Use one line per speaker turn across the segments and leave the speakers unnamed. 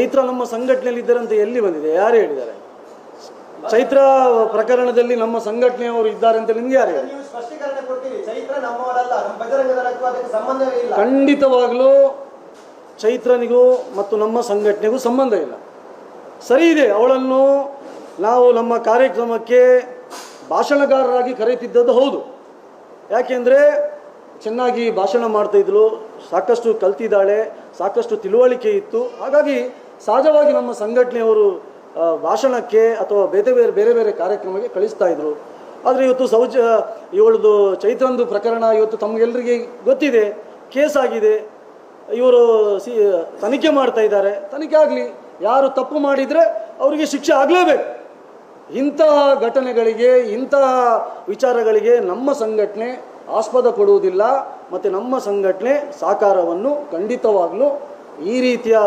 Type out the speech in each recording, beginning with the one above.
ಚೈತ್ರ ನಮ್ಮ ಸಂಘಟನೆಯಲ್ಲಿ ಇದ್ದಾರೆ ಅಂತ ಎಲ್ಲಿ ಬಂದಿದೆ? ಯಾರು ಹೇಳಿದ್ದಾರೆ? ಚೈತ್ರ ಪ್ರಕರಣದಲ್ಲಿ ನಮ್ಮ ಸಂಘಟನೆಯವರು ಇದ್ದಾರೆ ಅಂತ ನಿಮ್ಗೆ ಯಾರು ಖಂಡಿತವಾಗಲೂ ಚೈತ್ರನಿಗೂ ಮತ್ತು ನಮ್ಮ ಸಂಘಟನೆಗೂ ಸಂಬಂಧ ಇಲ್ಲ. ಸರಿ ಇದೆ ಅವಳನ್ನು ನಾವು ನಮ್ಮ ಕಾರ್ಯಕ್ರಮಕ್ಕೆ ಭಾಷಣಗಾರರಾಗಿ ಕರೆಯುತ್ತಿದ್ದದ್ದು ಹೌದು. ಯಾಕೆಂದರೆ ಚೆನ್ನಾಗಿ ಭಾಷಣ ಮಾಡ್ತಾ ಇದ್ಲು ಸಾಕಷ್ಟು ಕಲ್ತಿದ್ದಾಳೆ ಸಾಕಷ್ಟು ತಿಳುವಳಿಕೆ ಇತ್ತು. ಹಾಗಾಗಿ ಸಹಜವಾಗಿ ನಮ್ಮ ಸಂಘಟನೆಯವರು ಭಾಷಣಕ್ಕೆ ಅಥವಾ ಬೇರೆ ಬೇರೆ ಬೇರೆ ಬೇರೆ ಕಾರ್ಯಕ್ರಮಕ್ಕೆ ಕಳಿಸ್ತಾ ಇದ್ರು. ಆದರೆ ಇವತ್ತು ಸೌಜ, ಇವಳದು ಚೈತ್ರಂದು ಪ್ರಕರಣ ಇವತ್ತು ತಮಗೆಲ್ಲರಿಗೆ ಗೊತ್ತಿದೆ, ಕೇಸ್ ಆಗಿದೆ. ಇವರು ಸಿ, ತನಿಖೆ ಮಾಡ್ತಾ ಇದ್ದಾರೆ. ತನಿಖೆ ಆಗಲಿ, ಯಾರು ತಪ್ಪು ಮಾಡಿದರೆ ಅವರಿಗೆ ಶಿಕ್ಷೆ ಆಗಲೇಬೇಕು. ಇಂತಹ ಘಟನೆಗಳಿಗೆ ಇಂತಹ ವಿಚಾರಗಳಿಗೆ ನಮ್ಮ ಸಂಘಟನೆ ಆಸ್ಪದ ಕೊಡುವುದಿಲ್ಲ. ಮತ್ತು ನಮ್ಮ ಸಂಘಟನೆ ಸಾಕಾರವನ್ನು ಖಂಡಿತವಾಗಲೂ ಈ ರೀತಿಯ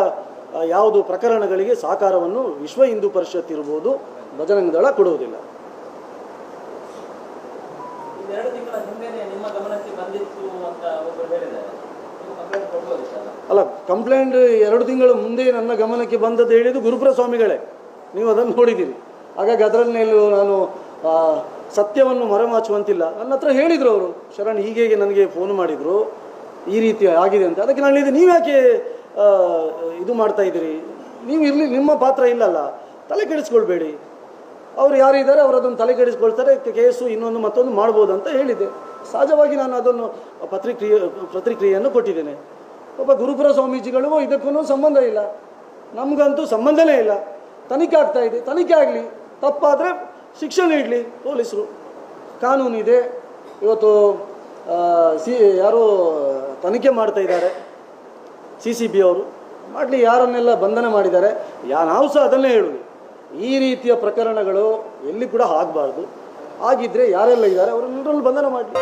ಯಾವುದು ಪ್ರಕರಣಗಳಿಗೆ ಸಾಕಾರವನ್ನು ವಿಶ್ವ ಹಿಂದೂ ಪರಿಷತ್ ಇರ್ಬೋದು ಬಜರಂಗ ದಳ ಕೊಡುವುದಿಲ್ಲ ಅಲ್ಲ ಕಂಪ್ಲೇಂಟ್ ಎರಡು ತಿಂಗಳ ಮುಂದೆ ನನ್ನ ಗಮನಕ್ಕೆ ಬಂದದ್ದು ಹೇಳಿದ್ದು ಗುರುಪುರ ಸ್ವಾಮಿಗಳೇ ನೀವು ಅದನ್ನು ನೋಡಿದ್ದೀರಿ. ಹಾಗಾಗಿ ಅದರಲ್ಲಿ ನಾನು ಸತ್ಯವನ್ನು ಮರೆಮಾಚುವಂತಿಲ್ಲ. ನನ್ನ ಹತ್ರ ಹೇಳಿದರು ಅವರು ಶರಣ್ ಹೀಗೆ ನನಗೆ ಫೋನ್ ಮಾಡಿದರು. ಈ ರೀತಿ ಆಗಿದೆ ಅಂತ. ಅದಕ್ಕೆ ನಾನು ಹೇಳಿದೆ ನೀವು ಯಾಕೆ ಇದು ಮಾಡ್ತಾ ಇದ್ದೀರಿ. ನೀವು ಇರಲಿ ನಿಮ್ಮ ಪಾತ್ರ ಇಲ್ಲಲ್ಲ, ತಲೆ ಕೆಡಿಸ್ಕೊಳ್ಬೇಡಿ. ಅವ್ರು ಯಾರಿದ್ದಾರೆ ಅವರು ಅದನ್ನು ತಲೆ ಕೆಡಿಸ್ಕೊಳ್ತಾರೆ ಕೇಸು ಇನ್ನೊಂದು ಮತ್ತೊಂದು ಮಾಡ್ಬೋದು ಅಂತ ಹೇಳಿದೆ ಸಹಜವಾಗಿ ನಾನು ಅದನ್ನು ಪತ್ರಿಕ್ರಿಯೆ, ಪ್ರತಿಕ್ರಿಯೆಯನ್ನು ಕೊಟ್ಟಿದ್ದೇನೆ. ಒಬ್ಬ ಗುರುಪುರ ಸ್ವಾಮೀಜಿಗಳಿಗೂ ಇದಕ್ಕೂ ಸಂಬಂಧ ಇಲ್ಲ. ನಮಗಂತೂ ಸಂಬಂಧನೇ ಇಲ್ಲ. ತನಿಖೆ ಆಗ್ತಾ ಇದೆ. ತನಿಖೆ ಆಗಲಿ. ತಪ್ಪಾದರೆ ಶಿಕ್ಷೆ ನೀಡಲಿ ಪೊಲೀಸರು. ಕಾನೂನಿದೆ ಇವತ್ತು ಸಿ ಯಾರು ತನಿಖೆ ಮಾಡ್ತಾ ಇದ್ದಾರೆ. ಸಿ ಸಿ ಬಿ ಅವರು ಮಾಡಲಿ, ಯಾರನ್ನೆಲ್ಲ ಬಂಧನ ಮಾಡಿದ್ದಾರೆ, ಯಾ, ನಾವು ಸಹ ಅದನ್ನೇ ಹೇಳುವುದು ಈ ರೀತಿಯ ಪ್ರಕರಣಗಳು ಎಲ್ಲಿ ಕೂಡ ಆಗಬಾರ್ದು. ಆಗಿದ್ದರೆ ಯಾರೆಲ್ಲ ಇದ್ದಾರೆ, ಅವರನ್ನೆಲ್ಲ ಬಂಧನ ಮಾಡಲಿ.